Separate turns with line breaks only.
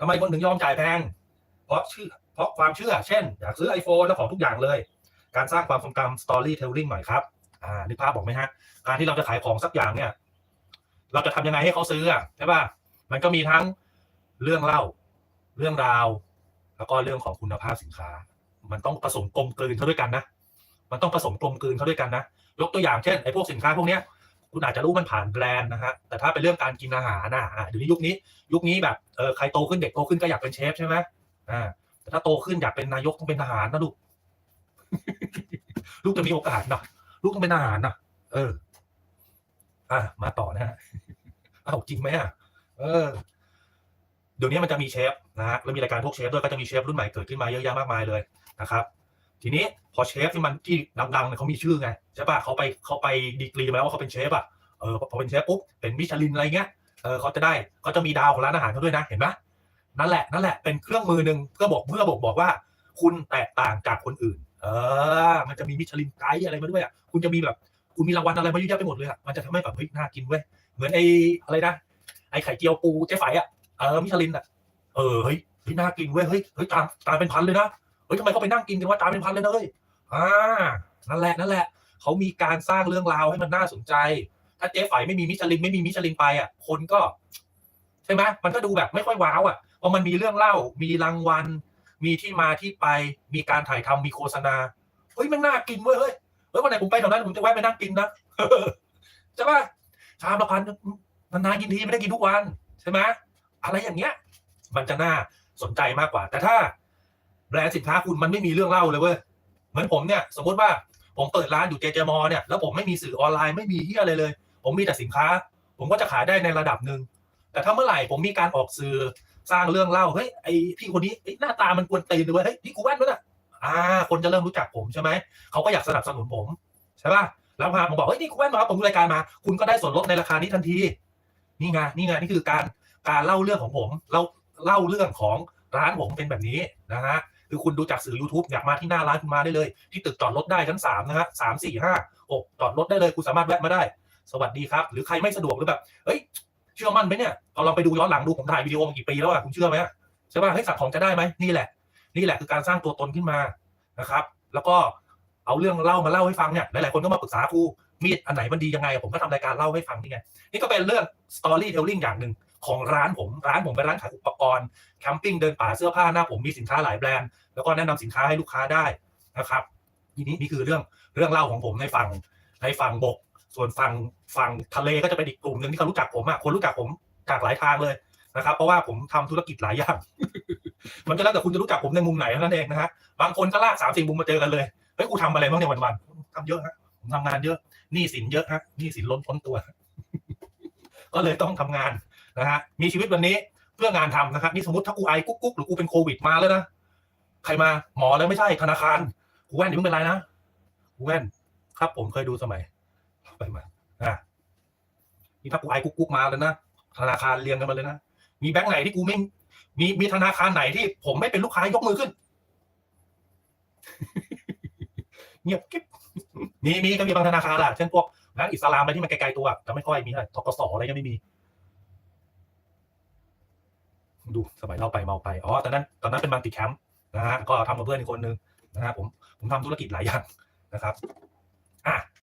ทำไมคนถึงยอมจ่ายแพง เพราะชื่อเพราะความเชื่อ เช่น อยากซื้อ iPhone แล้วของทุกอย่างเลย การสร้างความทรงจำ storytelling หน่อยครับ อ่านึกภาพบอกไหมฮะ การที่เราจะขายของสักอย่างเนี่ย เราจะทำยังไงให้เขาซื้อใช่ป่ะ มันก็มีทั้งเรื่องเล่า เรื่องราว แล้วก็เรื่องของคุณภาพสินค้า มันต้องผสมกลมกลืนเข้าด้วยกันนะ มันต้องผสมกลมกลืนเข้าด้วยกันนะ ยกตัวอย่างเช่นไอ้พวกสินค้าพวกเนี้ย คุณอาจจะรู้มันผ่านแบรนด์นะฮะแต่ถ้าเป็นเรื่องการกินอาหารนะอ่าเดี๋ยวนี้ยุคนี้ ยุคนี้แบบเออใครโตขึ้นเด็กโตขึ้นก็อยากเป็นเชฟใช่ไหมอ่าแต่ถ้าโตขึ้นอยากเป็นนายกต้องเป็นทหารนะลูก ลูกจะมีโอกาสนะลูกต้องเป็นทหารนะเออ อะมาต่อนะฮะอ้าวจริงไหมอะเออเดี๋ยวนี้มันจะมีเชฟนะฮะแล้วมีรายการพวกเชฟด้วยก็จะมีเชฟรุ่นใหม่เกิดขึ้นมาเยอะแยะมากมายเลยนะครับ ทีนี้พอเชฟที่มันที่ดังๆเนี่ยเขามีชื่อไงใช่ป่ะเขาไปเขาไปดีกรีมาแล้วว่าเขาเป็นเชฟอะเออพอเป็นเชฟปุ๊บเป็นมิชลินอะไรเงี้ยเออเขาจะได้เขาจะมีดาวของร้านอาหารเขาด้วยนะเห็นไหมนั่นแหละนั่นแหละเป็นเครื่องมือหนึ่งเพื่อบอกเพื่อบอกบอกว่า คุณแตกต่างจากคนอื่น เออ มันจะมีมิชลินไกด์อะไรมาด้วยอะคุณจะมีแบบคุณมีรางวัลอะไรมาเยอะแยะไปหมดเลยอะมันจะทำให้แบบเฮ้ยน่ากินเว้ยเหมือนไอ้อะไรนะไอ้ไข่เจียวปูเจ๊ไฝอะเออมิชลินอะเออเฮ้ยเฮ้ยน่ากินเว้ยเฮ้ยเฮ้ยจานจานเป็นพันเลยนะ เฮ้ยทำไมเขาไปนั่งกินกันว่าจานเป็นพันเลยนะเฮ้ยอ่านั่นแหละนั่นแหละเขามีการสร้างเรื่องราวให้มันน่าสนใจ ถ้าเจ๊ไฝไม่มีมิชลินไม่มีมิชลินไปอะ คนก็ ใช่ไหมมันก็ดูแบบไม่ค่อยว้าวอะพอมันมีเรื่องเล่า มีรางวัล มีที่มาที่ไป มีการถ่ายทำมีโฆษณาเฮ้ยมันน่ากินเว้ยเฮ้ยเฮ้ยวันไหนผมไปแถวนั้นผมจะแวะไปนั่งกินนะใช่ป่ะชามละพันนานๆกินทีไม่ได้กินทุกวันใช่ไหมอะไรอย่างเงี้ย มันจะน่าสนใจมากกว่า แต่ถ้า แบรนด์สินค้าคุณมันไม่มีเรื่องเล่าเลยเว้ยเหมือนผมเนี่ยสมมติว่าผมเปิดร้านอยู่เจเจมอเนี่ยแล้วผมไม่มีสื่อออนไลน์ไม่มีที่อะไรเลย ผมมีแต่สินค้า ผมก็จะขายได้ในระดับหนึ่งแต่ถ้าเมื่อไหร่ผมมีการออกสื่อสร้างเรื่องเล่าเฮ้ยไอพี่คนนี้หน้าตามันกวนตีนเลยเฮ้ยพี่กูแว่นนะอ่า คนจะเริ่มรู้จักผมใช่ไหมเขาก็อยากสนับสนุนผมใช่ป่ะแล้วพาผมบอกเฮ้ยนี่กูแว่นมาครับผมดูรายการมา คุณก็ได้ส่วนลดในราคานี้ทันที นี่ไงนี่ไงนี่คือการการเล่าเรื่องของผมเล่าเล่าเรื่องของร้านผมเป็นแบบนี้นะฮะ คือคุณดูจากสื่อ YouTube อยากมาที่หน้าร้านคุณมาได้เลย ที่ตึกจอดรถได้ชั้นสามนะฮะสามสี่ห้าหกจอดรถได้เลยคุณสามารถแวะมาได้ สวัสดีครับ หรือใครไม่สะดวกหรือแบบเฮ้ยเชื่อมั่นไหมเนี่ยเอาลองไปดูย้อนหลังดูผมถ่ายวิดีโอมากี่ปีแล้วอะคุณเชื่อไหมอะใช่ป่ะเฮ้ยสั่งของจะได้ไหมนี่แหละ นี่แหละคือการสร้างตัวตนขึ้นมานะครับ แล้วก็เอาเรื่องเล่ามาเล่าให้ฟังเนี่ยหลายๆคนก็มาปรึกษาครูมีดอันไหนมันดียังไง ผมก็ทำรายการเล่าให้ฟังนี่ไงนี่ก็เป็นเรื่อง storytelling อย่างหนึ่ง ของร้านผมร้านผมเป็นร้านขายอุปกรณ์แคมปิ้งเดินป่าเสื้อผ้าหน้าผมมีสินค้าหลายแบรนด์แล้วก็แนะนำสินค้าให้ลูกค้าได้นะครับทีนี้นี่คือเรื่องเรื่องเล่าของผมในฝั่งในฝั่งบก ส่วนฝั่งฝั่งทะเลก็จะเป็นอีกกลุ่มหนึ่งที่เขารู้จักผมอะคนรู้จักผมจากหลายทางเลยนะครับ เพราะว่าผมทำธุรกิจหลายอย่าง มันก็แล้วแต่คุณจะรู้จักผมในมุมไหนเท่านั้นเองนะฮะบางคนก็ลากสามสี่มุมมาเจอกันเลยเฮ้ยกูทำอะไรบ้างในยวันๆทำเยอะฮะผมทำงานเยอะหนี้สินเยอะฮะหนี้สินล้นพ้นตัว ก็เลยต้องทำงาน นะฮะมีชีวิตวันนี้เพื่องานทำนะครับนี่สมมติถ้ากูไอกุ๊กกุ๊กหรือกูเป็นโควิดมาแล้วนะใครมาหมอแล้วไม่ใช่ธนาคารกูแว่นอย่าเพิ่งเป็นไรนะกูแว่นครับ ผมเคยดูสมัยไปมาอะนี่ถ้ากูไอกุ๊กกุ๊กมาแล้วนะธนาคารเรียงกันมาเลยนะมีแบงค์ไหนที่กูไม่มีมีธนาคารไหนที่ผมไม่เป็นลูกค้ายกมือขึ้นเงียบกิ๊บมีมีก็มีบางธนาคารแหละเช่นพวกแบงก์อิสลามอะไรที่มันไกลๆตัวแต่ไม่ค่อยมีอะไรทกสอะไรก็ไม่มี ดูสมัยเราไปเมาไปอ๋อตอนนั้นตอนนั้นเป็นมัลติแคมป์นะฮะก็ทำกับเพื่อนอีกคนนึงนะฮะผมผมทำธุรกิจหลายอย่างนะครับอะ